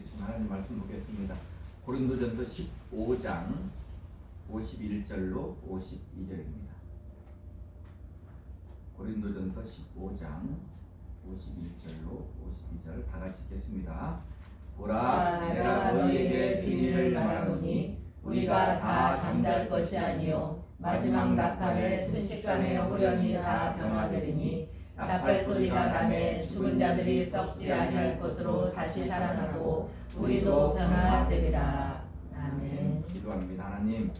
주신 하나님 말씀 보겠습니다. 고린도전서 15장 51절로 52절입니다. 고린도전서 15장 51절로 52절 다 같이 읽겠습니다. 보라 내가 너희에게 비밀을 말하노니 우리가 다 잠잘 것이 아니요 마지막 나팔에 순식간에 호련히 다 변화되리니 나팔 소리가 나매 죽은 자들이 썩지 아니할 것으로 다시 살아나고 우리도 변화되리라. 아멘. 기도합니다. 하나님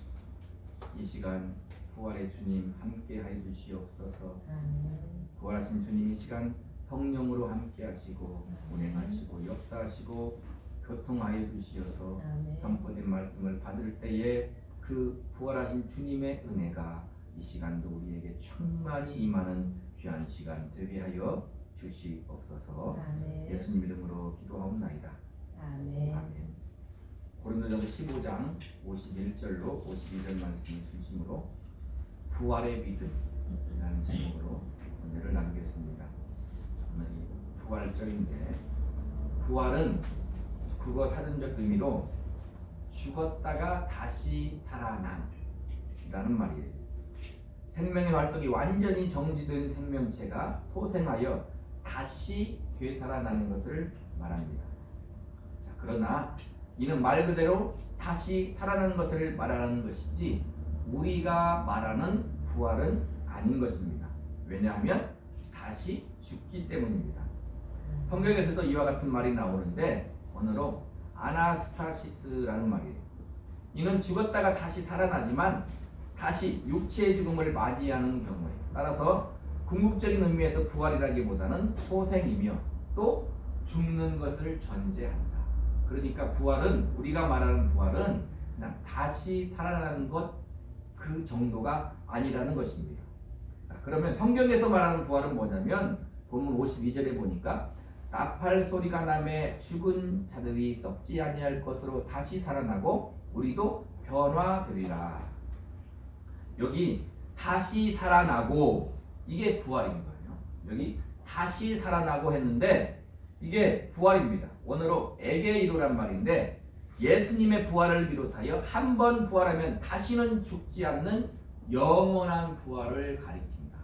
이 시간 부활의 주님 함께 하여 주시옵소서. 아멘. 부활하신 주님 이 시간 성령으로 함께 하시고 운행하시고 역사하시고 교통하여 주시어서. 선포된 말씀을 받을 때에 그 부활하신 주님의 은혜가 이 시간도 우리에게 충만히 임하는 귀한 시간 되게 하여 주시옵소서. 아멘. 예수님 이름으로 기도하옵나이다. 아멘. 아멘. 고린도전서 15장 51절로 52절 말씀을 중심으로 부활의 믿음이라는 제목으로 오늘을 나누겠습니다. 오늘이 부활절인데 부활은 국어 사전적 의미로 죽었다가 다시 살아남이라는 말이에요. 생명의 활동이 완전히 정지된 생명체가 소생하여 다시 되살아나는 것을 말합니다. 자, 그러나 이는 말 그대로 다시 살아나는 것을 말하는 것이지 우리가 말하는 부활은 아닌 것입니다. 왜냐하면 다시 죽기 때문입니다. 성경에서도 이와 같은 말이 나오는데 오늘로 아나스타시스라는 말이에요. 이는 죽었다가 다시 살아나지만 다시 육체의 죽음을 맞이하는 경우에 따라서 궁극적인 의미에서 부활이라기보다는 소생이며 또 죽는 것을 전제한다. 그러니까 부활은 우리가 말하는 부활은 다시 살아나는 것 그 정도가 아니라는 것입니다. 자, 그러면 성경에서 말하는 부활은 뭐냐면 본문 52절에 보니까 나팔 소리가 남에 죽은 자들이 썩지 아니할 것으로 다시 살아나고 우리도 변화되리라. 여기 다시 살아나고 이게 부활인 거예요. 여기 다시 살아나고 했는데 이게 부활입니다. 원어로 에게이로란 말인데 예수님의 부활을 비롯하여 한 번 부활하면 다시는 죽지 않는 영원한 부활을 가리킨다.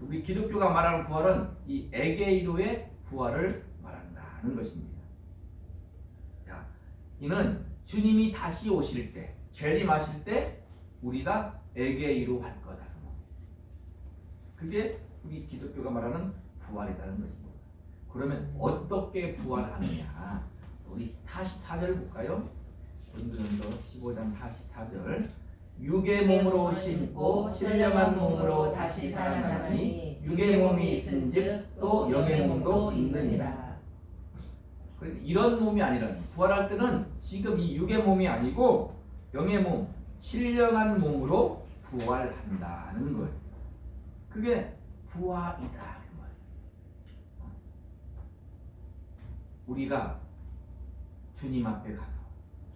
우리 기독교가 말하는 부활은 이 에게이로의 부활을 말한다는 것입니다. 자, 이는 주님이 다시 오실 때, 재림하실 때 우리가 에게 이로 할 거다. 그게 우리 기독교가 말하는 부활이라는 것입니다. 그러면 어떻게 부활하느냐? 우리 44절 볼까요? 본드는더 15장 44절 육의 몸으로 심고 신령한 몸으로 다시 살아나니 육의 몸이 있은즉 또 영의 몸도 있느니라. 그러니까 이런 몸이 아니라 부활할 때는 지금 이 육의 몸이 아니고 영의 몸, 신령한 몸으로 부활한다는 거예요. 그게 부활이다 그 말이에요. 우리가 주님 앞에 가서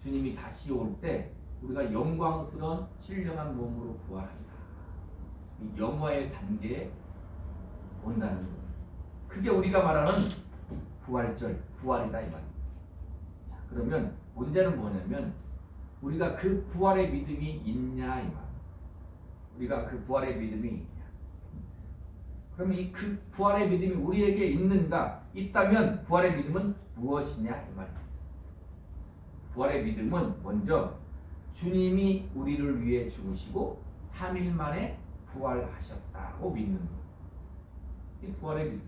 주님이 다시 올 때 우리가 영광스러운 신령한 몸으로 부활한다. 이 영화의 단계에 온다는 거예요. 그게 우리가 말하는 부활절, 부활이다 이 말이에요. 자, 그러면 문제는 뭐냐면 우리가 그 부활의 믿음이 있냐 이 말. 우리가 그 부활의 믿음이 있냐. 그러면 이 그 부활의 믿음이 우리에게 있는가? 있다면 부활의 믿음은 무엇이냐 이 말입니다. 부활의 믿음은 먼저 주님이 우리를 위해 죽으시고 3일 만에 부활하셨다고 믿는 것. 이 부활의 믿음.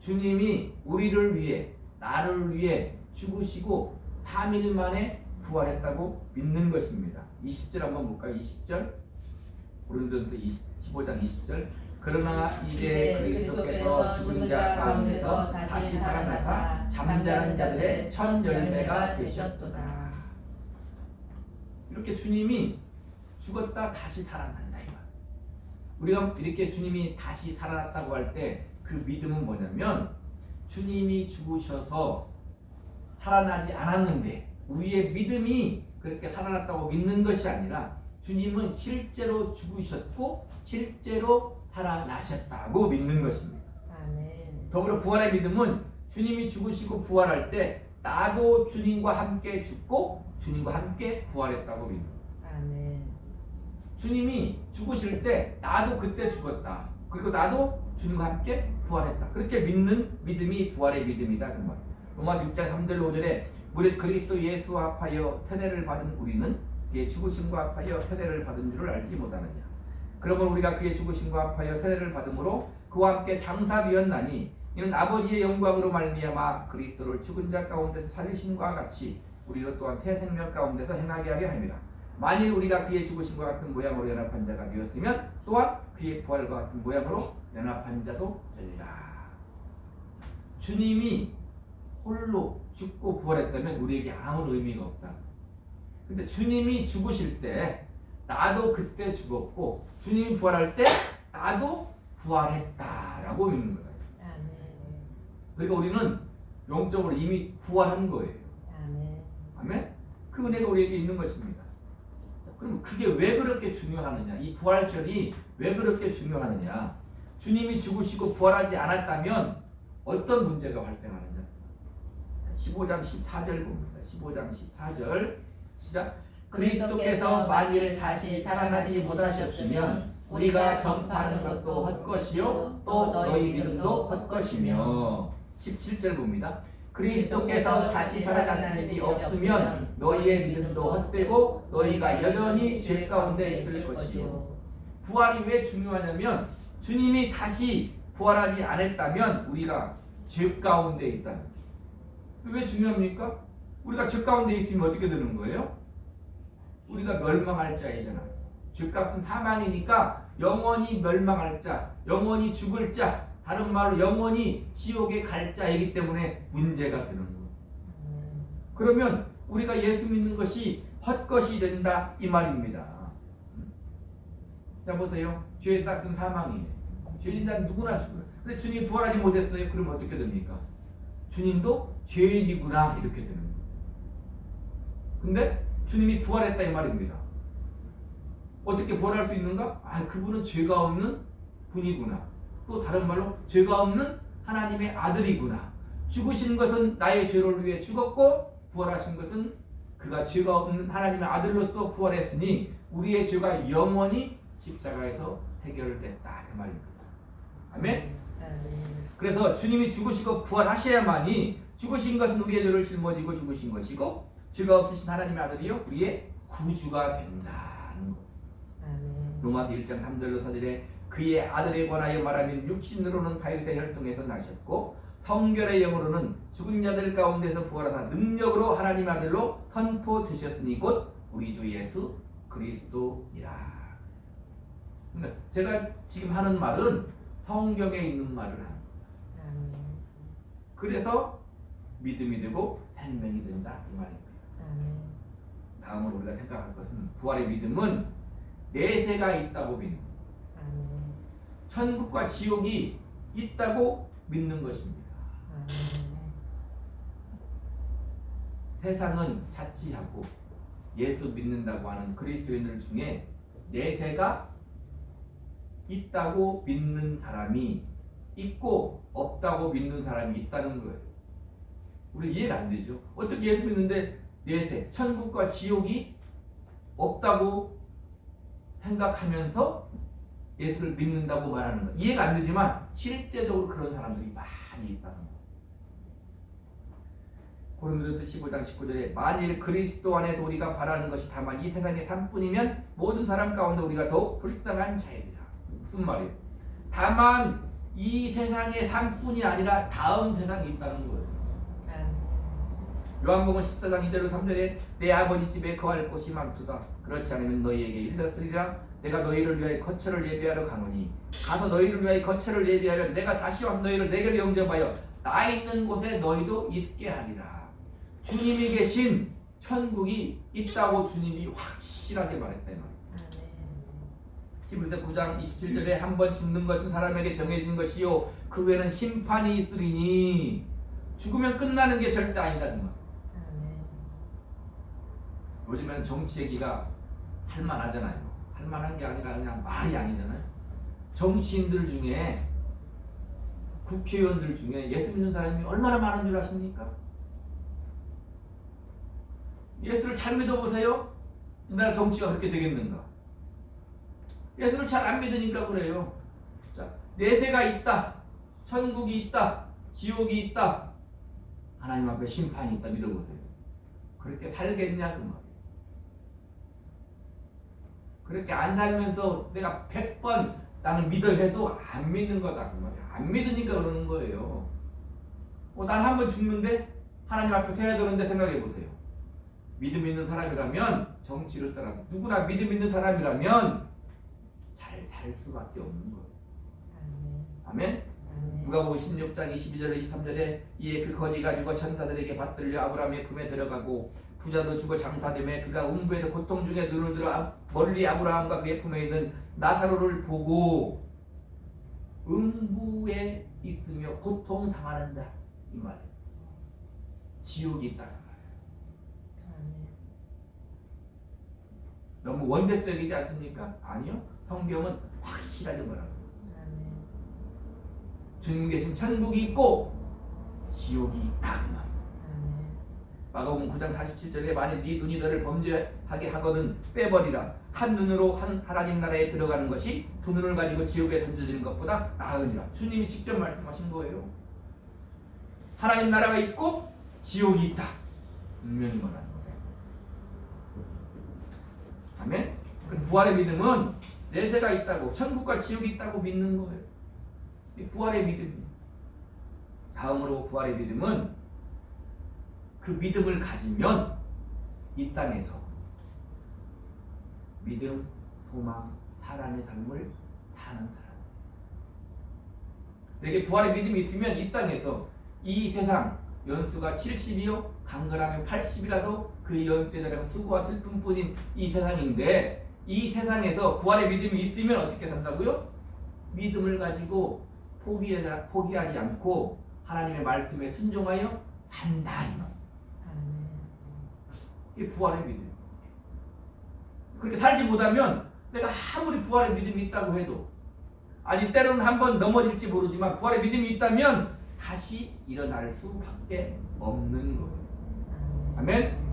주님이 우리를 위해 나를 위해 죽으시고 3일 만에 부활했다고 믿는 것입니다. 20절 한번 볼까요? 20절. 고린도전서 15장 20절. 그러나 이제 그리스도께서 죽은 자 가운데서 다시 살아나사 잠자는 자들의 첫 열매가 되셨도다. 이렇게 주님이 죽었다 다시 살아난다 이 말. 우리가 이렇게 주님이 다시 살아났다고 할 때 그 믿음은 뭐냐면 주님이 죽으셔서 살아나지 않았는데 우리의 믿음이 그렇게 살아났다고 믿는 것이 아니라 주님은 실제로 죽으셨고 실제로 살아나셨다고 믿는 것입니다. 아멘. 더불어 부활의 믿음은 주님이 죽으시고 부활할 때 나도 주님과 함께 죽고 주님과 함께 부활했다고 믿는. 아멘. 주님이 죽으실 때 나도 그때 죽었다. 그리고 나도 주님과 함께 부활했다. 그렇게 믿는 믿음이 부활의 믿음이다 그 말. 로마 6장 3절 5절에 우리 그리스도 예수와 합하여 세례를 받은 우리는 그의 죽으심과 합하여 세례를 받은 줄을 알지 못하느냐. 그러므로 우리가 그의 죽으심과 합하여 세례를 받음으로 그와 함께 장사되었나니 이는 아버지의 영광으로 말미암아 그리스도를 죽은 자 가운데서 살리심과 같이 우리로 또한 새 생명 가운데서 행하게 하려 함이라. 만일 우리가 그의 죽으심과 같은 모양으로 연합한 자가 되었으면 또한 그의 부활과 같은 모양으로 연합한 자도 되리라. 주님이 홀로 죽고 부활했다면 우리에게 아무 의미가 없다. 근데 주님이 죽으실 때 나도 그때 죽었고 주님이 부활할 때 나도 부활했다라고 믿는. 아멘. 그러니까 우리는 영적으로 이미 부활한 거예요. 아멘. 아멘? 그 은혜가 우리에게 있는 것입니다. 그럼 그게 왜 그렇게 중요하느냐? 이 부활절이 왜 그렇게 중요하느냐? 주님이 죽으시고 부활하지 않았다면 어떤 문제가 발생하느냐? 15장 14절 봅니다. 15장 14절 시작. 그리스도께서 만일 다시 살아나지 못하셨으면 우리가 전파하는 것도 헛것이요 또 너희 믿음도 헛것이며 17절 봅니다. 그리스도께서 다시 살아나신 일이 없으면 너희의 믿음도 헛되고 너희가 여전히 죄 가운데 있을 것이요. 부활이 왜 중요하냐면 주님이 다시 부활하지 않았다면 우리가 죄 가운데 거예요. 왜 중요합니까? 우리가 죄 가운데 있으면 어떻게 되는 거예요? 우리가 멸망할 자이잖아. 죄값은 사망이니까 영원히 멸망할 자, 영원히 죽을 자, 다른 말로 영원히 지옥에 갈 자이기 때문에 문제가 되는 거예요. 그러면 우리가 예수 믿는 것이 헛것이 된다 이 말입니다. 자 보세요. 죄의 싹은 사망이네. 죄인 자는 누구나 죽어요. 근데 주님 부활하지 못했어요. 그럼 어떻게 됩니까? 주님도 죄인이구나 이렇게 되는 거예요. 근데 주님이 부활했다 이 말입니다. 어떻게 부활할 수 있는가? 아 그분은 죄가 없는 분이구나. 또 다른 말로 죄가 없는 하나님의 아들이구나. 죽으신 것은 나의 죄를 위해 죽었고 부활하신 것은 그가 죄가 없는 하나님의 아들로서 부활했으니 우리의 죄가 영원히 십자가에서 해결됐다 그 말입니다. 아멘. 그래서 주님이 죽으시고 부활하셔야만이 죽으신 것은 우리의 죄를 짊어지고 죽으신 것이고 없으신 하나님의 아들이요 우리의 구주가 된다는 것. 로마서 1장 3절로 4절에 그의 아들에 관하여 말하면 육신으로는 다윗의 혈통에서 나셨고 성결의 영으로는 죽은 자들 가운데서 부활하사 능력으로 하나님의 아들로 선포되셨으니 곧 우리 주 예수 그리스도이라. 그러니까 제가 지금 하는 말은 성경에 있는 말을 하는 거예요. 그래서 믿음이 되고 생명이 된다 이 말입니다. 아멘. 다음으로 우리가 생각할 것은 부활의 믿음은 내세가 있다고 믿는. 아멘. 천국과 지옥이 있다고 믿는 것입니다. 세상은 자치하고 예수 믿는다고 하는 그리스도인들 중에 내세가 있다고 믿는 사람이 있고 없다고 믿는 사람이 있다는 거예요. 우리 이해가 안 되죠. 어떻게 예수 믿는데 내세, 천국과 지옥이 없다고 생각하면서 예수를 믿는다고 말하는 거 이해가 안 되지만 실제적으로 그런 사람들이 많이 있다는 거예요. 고린도서 15장 19절에 만일 그리스도 안에서 우리가 바라는 것이 다만 이 세상의 삶뿐이면 모든 사람 가운데 우리가 더욱 불쌍한 자이리라. 무슨 말이에요? 다만 이 세상의 삶뿐이 아니라 다음 세상이 있다는 거예요. 요한복음 14장 2절로 3절에 내 아버지 집에 거할 곳이 많도다. 그렇지 않으면 너희에게 일렀으리라. 내가 너희를 위하여 거처를 예비하러 가노니 가서 너희를 위하여 거처를 예비하면 내가 다시 와서 너희를 내게로 영접하여 나 있는 곳에 너희도 있게 하리라. 주님이 계신 천국이 있다고 주님이 확실하게 말했다 이 말이에요. 아멘. 히브리서 9장 27절에 한 번 죽는 것은 사람에게 정해진 것이요 그 외에는 심판이 있으리니 죽으면 끝나는 게 절대 아니다는 말. 요즘에는 정치 얘기가 할만하잖아요. 할만한 게 아니라 그냥 말이 아니잖아요. 정치인들 중에 국회의원들 중에 예수 믿는 사람이 얼마나 많은 줄 아십니까? 예수를 잘 믿어보세요. 이 나라 정치가 그렇게 되겠는가? 예수를 잘 안 믿으니까 그래요. 자, 내세가 있다. 천국이 있다. 지옥이 있다. 하나님 앞에 심판이 있다. 믿어보세요. 그렇게 살겠냐 그 말이에요. 그렇게 안 살면서 내가 100번 나는 믿어 해도 안 믿는 거다 그. 안 믿으니까 그러는 거예요. 어, 난한 번 죽는데 하나님 앞에 서야 되는데 생각해 보세요. 믿음 있는 사람이라면 정치를 따라서 누구나 믿음 있는 사람이라면 잘 살 수밖에 없는 거예요. 아멘. 누가복음 16장 22절 23절에 이에 그 거지 가지고 천사들에게 받들려 아브라함의 품에 들어가고 부자도 죽어 장사됨에 그가 음부에서 고통 중에 눈을 들어 아- 멀리 아브라함과 그의 품에 있는 나사로를 보고 음부에 있으며 고통 당하는다 이 말이에요. 지옥이 있다는 말이에요. 너무 원대적이지 않습니까? 아니요. 성경은 확실하게 말합니다. 주님 계신 천국이 있고 지옥이 있다 그 말이에요. 마가복음 9장 47절에 만일 네 눈이 너를 범죄하게 하거든 빼버리라. 한 눈으로 한 하나님 나라에 들어가는 것이 두 눈을 가지고 지옥에 던져지는 것보다 나으니라. 주님이 직접 말씀하신 거예요. 하나님 나라가 있고 지옥이 있다. 분명히 말하는 거예요. 아멘? 그 부활의 믿음은 내세가 있다고 천국과 지옥이 있다고 믿는 거예요. 이 부활의 믿음이 다음으로 부활의 믿음은 그 믿음을 가지면 이 땅에서 믿음, 소망, 사랑의 삶을 사는 사람. 내게 부활의 믿음이 있으면 이 땅에서 이 세상 연수가 70이요 강건하면 80이라도 그 연수에 달하면 수고와 슬픔뿐인 이 세상인데 이 세상에서 부활의 믿음이 있으면 어떻게 산다고요? 믿음을 가지고 포기하지 않고 하나님의 말씀에 순종하여 산다 이 말. 이게 부활의 믿음. 그렇게 살지 못하면 내가 아무리 부활의 믿음이 있다고 해도 아니 때로는 한번 넘어질지 모르지만 부활의 믿음이 있다면 다시 일어날 수밖에 없는 거예요. 아멘.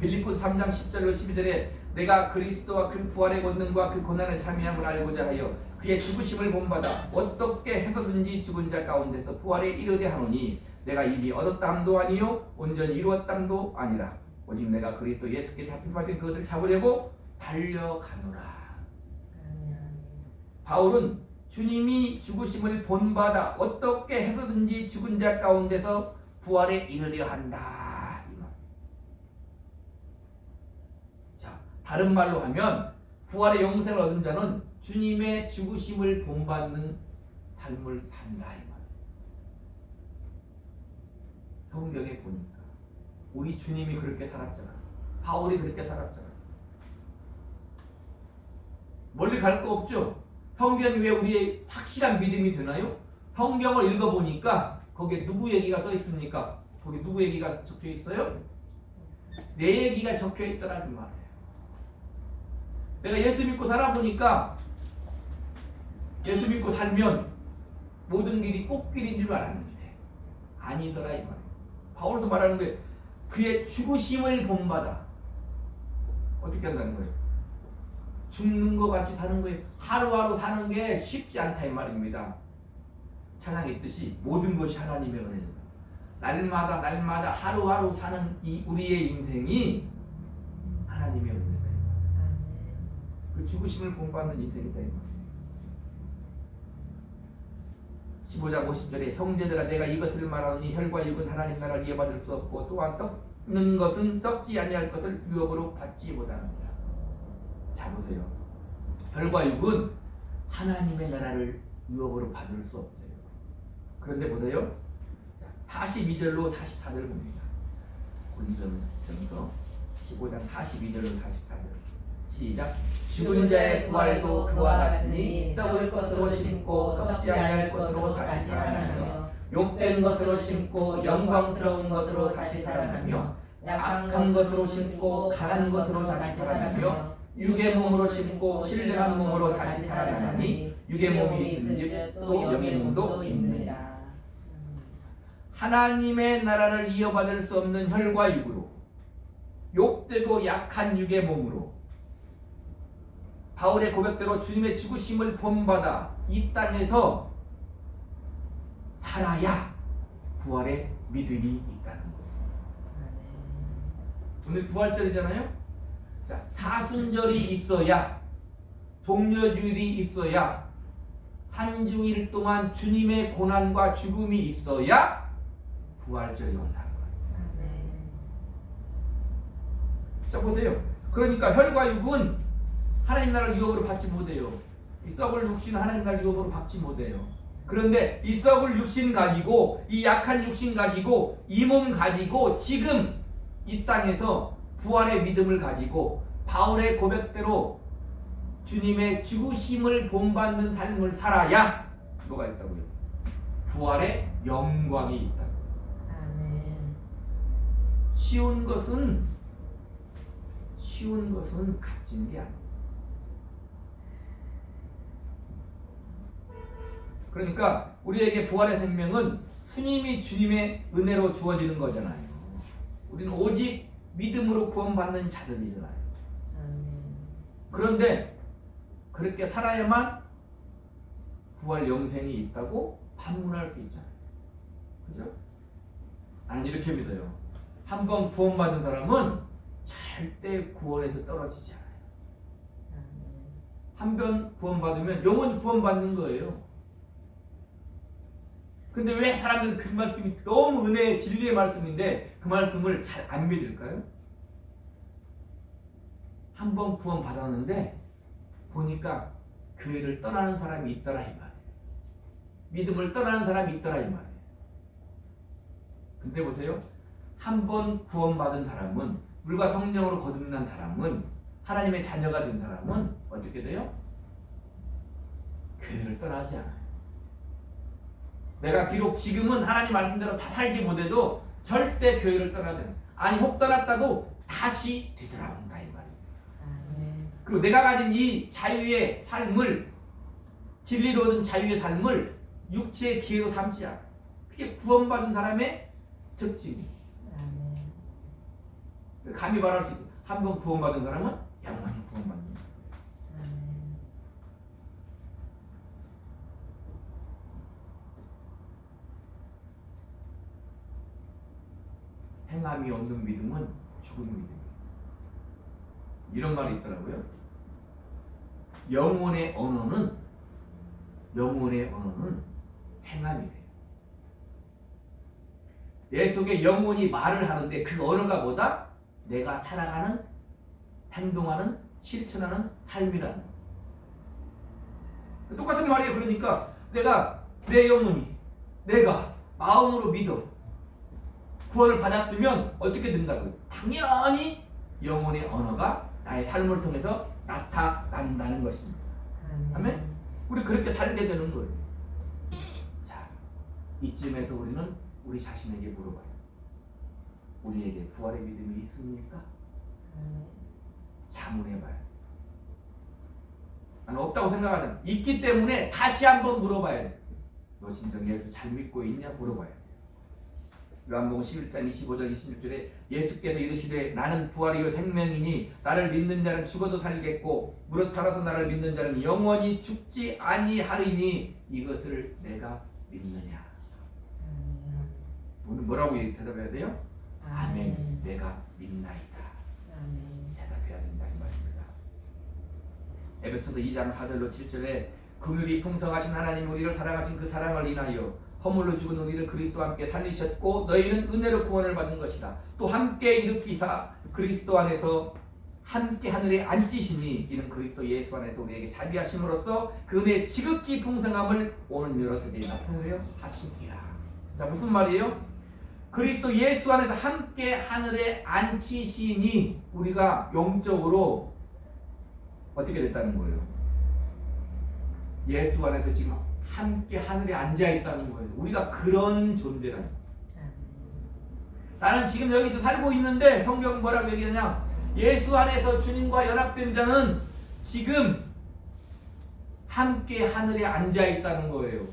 빌립보 3장 10절로 12절에 내가 그리스도와 그 부활의 권능과 그 고난의 참여함을 알고자 하여 그의 죽으심을 본받아 어떻게 해서든지 죽은 자 가운데서 부활에 이르게 하노니 내가 이미 얻었다 함도 아니요 온전히 이루었담도 아니라 오직 내가 그리스도 예수께 잡힌 받은 그것을 잡으려고 달려가노라 바울은 주님이 죽으심을 본받아 어떻게 해서든지 죽은 자 가운데서 부활에 이르려 한다 이 말. 자 다른 말로 하면 부활의 영생을 얻은 자는 주님의 죽으심을 본받는 삶을 산다 이 말. 성경에 보니까 우리 주님이 그렇게 살았잖아. 바울이 그렇게 살았잖아. 멀리 갈 거 없죠. 성경이 왜 우리의 확실한 믿음이 되나요? 성경을 읽어보니까 거기에 누구 얘기가 써 있습니까? 거기 누구 얘기가 적혀 있어요? 내 얘기가 적혀 있더라는 말이에요. 내가 예수 믿고 살아보니까 예수 믿고 살면 모든 길이 꽃길인 줄 알았는데 아니더라 이 말이에요. 바울도 말하는 거예요. 그의 죽으심을 본받아 어떻게 한다는 거예요? 죽는 것 같이 사는 거예요. 하루하루 사는 게 쉽지 않다 이 말입니다. 찬양에 있듯이 모든 것이 하나님의 은혜입니다. 날마다 날마다 하루하루 사는 이 우리의 인생이 하나님의 은혜다. 그 죽으심을 본받는 인생이다 이 말이에요. 15장 50절에 형제들아 내가 이것을 말하노니 혈과 육은 하나님 나라를 이어받을 수 없고 또한 떡는 것은 떡지 아니할 것을 유업으로 받지 못하느니라. 자 보세요. 혈과 육은 하나님의 나라를 유업으로 받을 수 없대요. 그런데 보세요. 42절로 44절 봅니다. 고린도전서 15장 42절로 44절. 시작. 죽은 자의 부활도 그와 같으니 썩을 것으로 심고 썩지 아니할 것으로 다시 살아나며 욕된 것으로 심고 영광스러운 것으로 다시 살아나며 악한 것으로 심고 강한 것으로 다시 살아나며 육의 몸으로 심고 신령한 몸으로 다시 살아나니 육의 몸이 있은즉 또 영의 몸도 있느니라. 하나님의 나라를 이어받을 수 없는 혈과 육으로 욕되고 약한 육의 몸으로 바울의 고백대로 주님의 죽으심을 본받아 이 땅에서 살아야 부활의 믿음이 있다는 거예요. 오늘 부활절이잖아요. 자, 사순절이 있어야 동료주일이 있어야 한 주일 동안 주님의 고난과 죽음이 있어야 부활절이 온다는 거예요. 자 보세요. 그러니까 혈과 육은 하나님 나라를 유업으로 받지 못해요. 이 썩을 육신은 하나님 나라를 유업으로 받지 못해요. 그런데 이 썩을 육신 가지고 이 약한 육신 가지고 이 몸 가지고 지금 이 땅에서 부활의 믿음을 가지고 바울의 고백대로 주님의 죽으심을 본받는 삶을 살아야 뭐가 있다고요? 부활의 영광이 있다. 쉬운 것은 쉬운 것은 값진 게 아니에요. 그러니까 우리에게 부활의 생명은 스님이 주님의 은혜로 주어지는 거잖아요. 우리는 오직 믿음으로 구원받는 자들이잖아요. 그런데 그렇게 살아야만 부활 영생이 있다고 반문할 수 있잖아요. 그죠? 나는 이렇게 믿어요. 한 번 구원받은 사람은 절대 구원에서 떨어지지 않아요. 한 번 구원받으면 영원히 구원받는 거예요. 근데 왜 사람들은 그 말씀이 너무 은혜의 진리의 말씀인데 그 말씀을 잘 안 믿을까요? 한 번 구원 받았는데 보니까 교회를 떠나는 사람이 있더라 이 말이에요. 믿음을 떠나는 사람이 있더라 이 말이에요. 근데 보세요. 한 번 구원받은 사람은 물과 성령으로 거듭난 사람은 하나님의 자녀가 된 사람은 어떻게 돼요? 교회를 떠나지 않아요. 내가 비록 지금은 하나님 말씀대로 다 살지 못해도 절대 교회를 않아요. 아니 혹 떠났다도 다시 되돌아온다 이 말이에요. 그리고 내가 가진 이 자유의 삶을 진리로 얻은 자유의 삶을 육체의 기회로 삼지 않아. 그게 구원받은 사람의 특징이. 감히 말할 수 있어. 한번 구원받은 사람은 영원히 구원받는. 거야. 행함이 없는 믿음은 죽은 믿음이에요. 이런 말이 있더라고요. 영혼의 언어는 영혼의 언어는 행함이래요. 내 속에 영혼이 말을 하는데 그 언어가 뭐다? 내가 살아가는 행동하는 실천하는 삶이라는 거. 똑같은 말이에요. 그러니까 내가 내 영혼이 내가 마음으로 믿어 구원을 받았으면 어떻게 된다고요? 당연히 영혼의 언어가 나의 삶을 통해서 나타난다는 것입니다. 아멘? 우리 그렇게 살게 되는 거예요. 자, 이쯤에서 우리는 우리 자신에게 물어봐요. 우리에게 부활의 믿음이 있습니까? 자문해봐요. 나는 없다고 생각하는 있기 때문에 다시 한번 물어봐야 돼. 너 진정 예수 잘 믿고 있냐 물어봐야 돼. 요한복음 11장 25절 26절에 예수께서 이르시되 나는 부활이요 생명이니 나를 믿는 자는 죽어도 살겠고 무릇 살아서 나를 믿는 자는 영원히 죽지 아니하리니 이것을 내가 믿느냐. 오늘 뭐라고 대답해야 돼요? 아멘. 내가 믿나이다. 대답해야 된다 이 말입니다. 에베소서 2장 4절로 7절에 긍휼이 풍성하신 하나님 우리를 사랑하신 그 사랑을 인하여 허물로 죽은 우리를 그리스도와 함께 살리셨고 너희는 은혜로 구원을 받은 것이다. 또 함께 일으키사 그리스도 안에서 함께 하늘에 앉히시니 이는 그리스도 예수 안에서 우리에게 자비하심으로써 그 은혜의 지극히 풍성함을 오는 여러 세대에 나타내려 하심이라. 자 무슨 말이에요? 그리스도 예수 안에서 함께 하늘에 앉히시니 우리가 영적으로 어떻게 됐다는 거예요? 예수 안에서 지금 함께 하늘에 앉아 있다는 거예요. 우리가 그런 존재라는 거예요. 나는 지금 여기서 살고 있는데 성경 뭐라고 얘기하냐? 예수 안에서 주님과 연합된 자는 지금 함께 하늘에 앉아 있다는 거예요.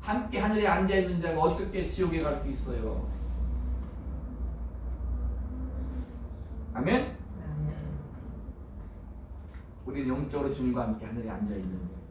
함께 하늘에 앉아 있는 자가 어떻게 지옥에 갈 수 있어요? 아멘. 아멘. 우리는 영적으로 주님과 함께 하늘에 앉아 있는 거예요.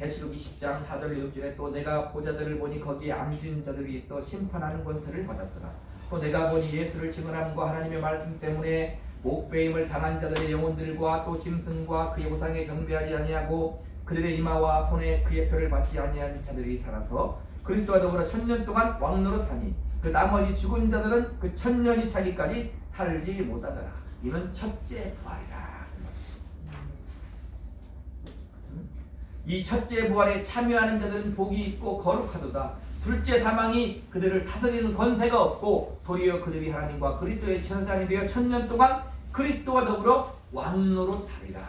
계시록 20장 4절 6절에 또 내가 보자들을 보니 거기에 앉은 자들이 있어 심판하는 권세를 받았더라. 또 내가 보니 예수를 증언함과 하나님의 말씀 때문에 목배임을 당한 자들의 영혼들과 또 짐승과 그의 우상에 경배하지 아니하고 그들의 이마와 손에 그의 표를 받지 아니한 자들이 살아서 그리스도와 더불어 천년 동안 왕노릇하니 그 나머지 죽은 자들은 그 천년이 차기까지 살지 못하더라. 이는 첫째 부활이라. 이 첫째 부활에 참여하는 자들은 복이 있고 거룩하도다. 둘째 사망이 그들을 다스리는 권세가 없고 도리어 그들이 하나님과 그리스도의 천사장이 되어 천년 동안 그리스도와 더불어 왕노릇하리라.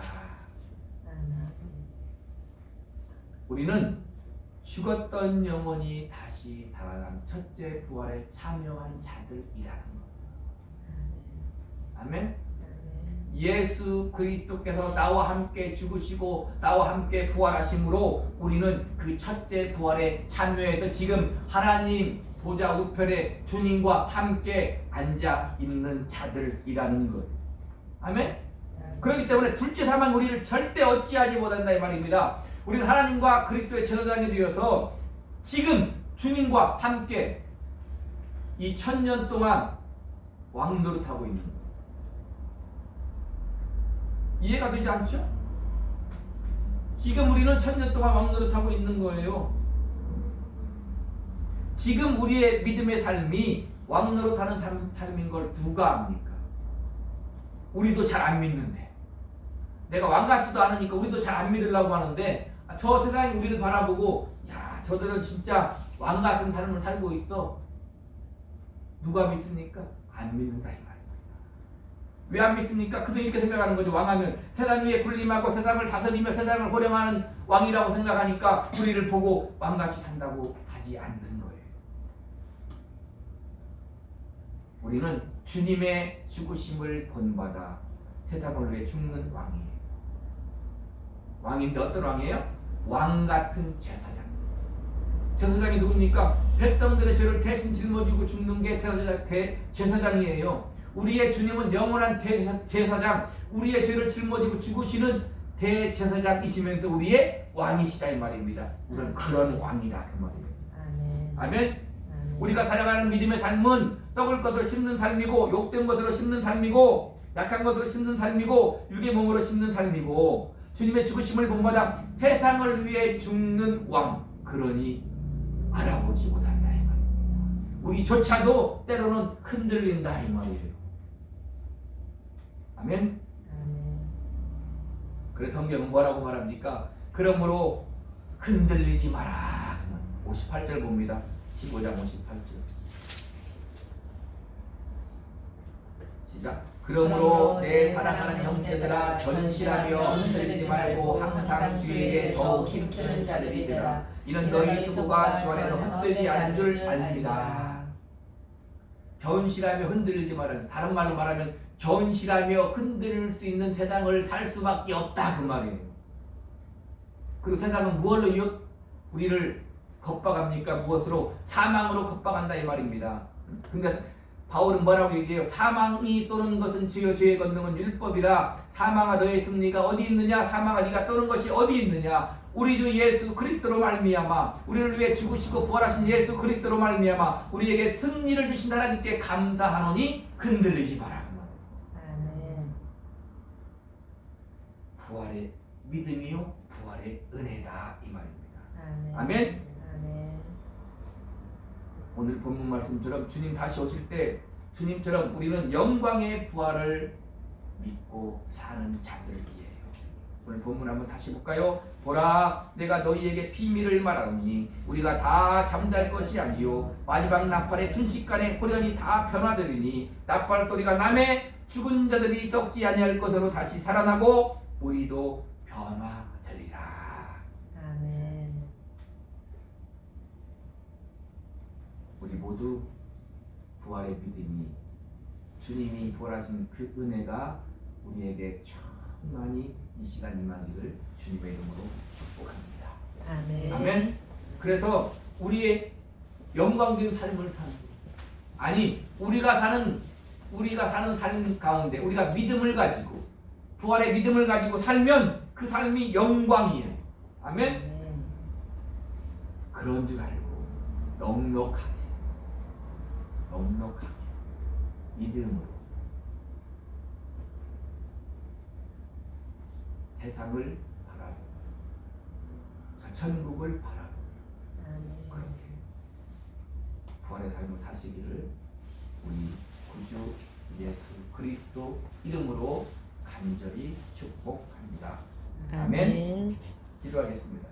아멘. 우리는 죽었던 영혼이 다시 살아난 첫째 부활에 참여한 자들이라는 것. 아멘. 예수 그리스도께서 나와 함께 죽으시고 나와 함께 부활하심으로 우리는 그 첫째 부활에 참여해서 지금 하나님 보좌 우편에 주님과 함께 앉아 있는 자들이라는 것. 아멘. 그렇기 때문에 둘째 사망 우리를 절대 어찌하지 못한다 이 말입니다. 우리는 하나님과 그리스도의 제사장이 되어서 지금 주님과 함께 이 천년 동안 왕 노릇하고 있는 것. 이해가 되지 않죠? 지금 우리는 천년 동안 왕노릇하고 있는 거예요. 지금 우리의 믿음의 삶이 왕노릇하는 삶, 삶인 걸 누가 압니까? 우리도 잘 안 믿는데 내가 왕 같지도 않으니까 우리도 잘 안 믿으려고 하는데 아, 저 세상이 우리를 바라보고 야 저들은 진짜 왕 같은 삶을 살고 있어 누가 믿습니까? 안 믿는다 이 말입니다. 왜 안 믿습니까? 그들 이렇게 생각하는 거죠. 왕하면 세상 위에 군림하고 세상을 다스리며 세상을 호령하는 왕이라고 생각하니까 우리를 보고 왕같이 산다고 하지 않는 거예요. 우리는 주님의 죽으심을 본받아 세상을 위해 죽는 왕이에요. 왕인데 어떤 왕이에요? 왕 같은 제사장. 제사장이 누굽니까? 백성들의 죄를 대신 짊어지고 죽는 게 제사장, 대, 제사장이에요. 우리의 주님은 영원한 대제사- 제사장, 우리의 죄를 짊어지고 죽으시는 대제사장이시면서 우리의 왕이시다 이 말입니다. 우리는 그런 왕이다 그. 아멘. 아멘. 아멘. 우리가 살아가는 믿음의 삶은 떡을 것으로 심는 삶이고 욕된 것으로 심는 삶이고 약한 것으로 심는 삶이고 육의 몸으로 심는 삶이고 주님의 죽으심을 본받아 세상을 위해 죽는 왕 그러니 알아보지 못한다 이 말입니다. 우리조차도 때로는 흔들린다 이 말이에요. 아멘. 그래서 성경은 뭐라고 말합니까? 그러므로 흔들리지 마라. 58절 봅니다. 15장 58절. 시작. 그러므로 내 사랑하는 형제들아 견실하며 흔들리지 말고 항상 주에게 더욱 힘쓰는 자들이 되라. 이는 너희 수고가 주 안에서 헛되지 않은 줄 압니다. 견실하며 흔들리지 말아요. 다른 말로 말하면 견실하며 흔들릴 수 있는 세상을 살 수밖에 없다 그 말이에요. 그리고 세상은 무엇로 이웃 우리를 겁박합니까? 무엇으로 사망으로 겁박한다 이 말입니다. 근데 바울은 뭐라고 얘기해요? 사망이 떠는 것은 주여 죄의 권능은 율법이라 사망아 너의 승리가 어디 있느냐? 사망아 네가 떠는 것이 어디 있느냐? 우리 주 예수 그리스도로 말미암아 우리를 위해 죽으시고 부활하신 예수 그리스도로 말미암아 우리에게 승리를 주신 하나님께 감사하노니 흔들리지 마라. 그 말이에요. 아멘. 부활의 믿음이요 부활의 은혜다 이 말입니다. 아멘. 아멘. 아멘. 오늘 본문 말씀처럼 주님 다시 오실 때 주님처럼 우리는 영광의 부활을 믿고 사는 자들이에요. 오늘 본문 한번 다시 볼까요? 보라 내가 너희에게 비밀을 말하노니 우리가 다 잠잘 것이 아니요 마지막 나팔의 순식간에 호련히 다 변화되리니 나팔 소리가 남에 죽은 자들이 떡지 아니할 것으로 다시 살아나고 우리도 변화되리라. 아멘. 우리 모두 부활의 믿음이 주님이 부활하신 그 은혜가 우리에게 충만히 이 시간 임하기를 주님의 이름으로 축복합니다. 아멘. 아멘. 그래서 우리의 영광적인 삶을 사는 것. 아니 우리가 사는 우리가 사는 삶 가운데 우리가 믿음을 가지고 부활의 믿음을 가지고 살면 그 삶이 영광이에요. 아멘. 그런 줄 알고 넉넉하게 넉넉하게 믿음으로 세상을 바라고 저 천국을 바라고 아멘. 그렇게 부활의 삶을 사시기를 우리 구주 예수 그리스도 이름으로 간절히 축복합니다. 아멘. 아멘. 기도하겠습니다.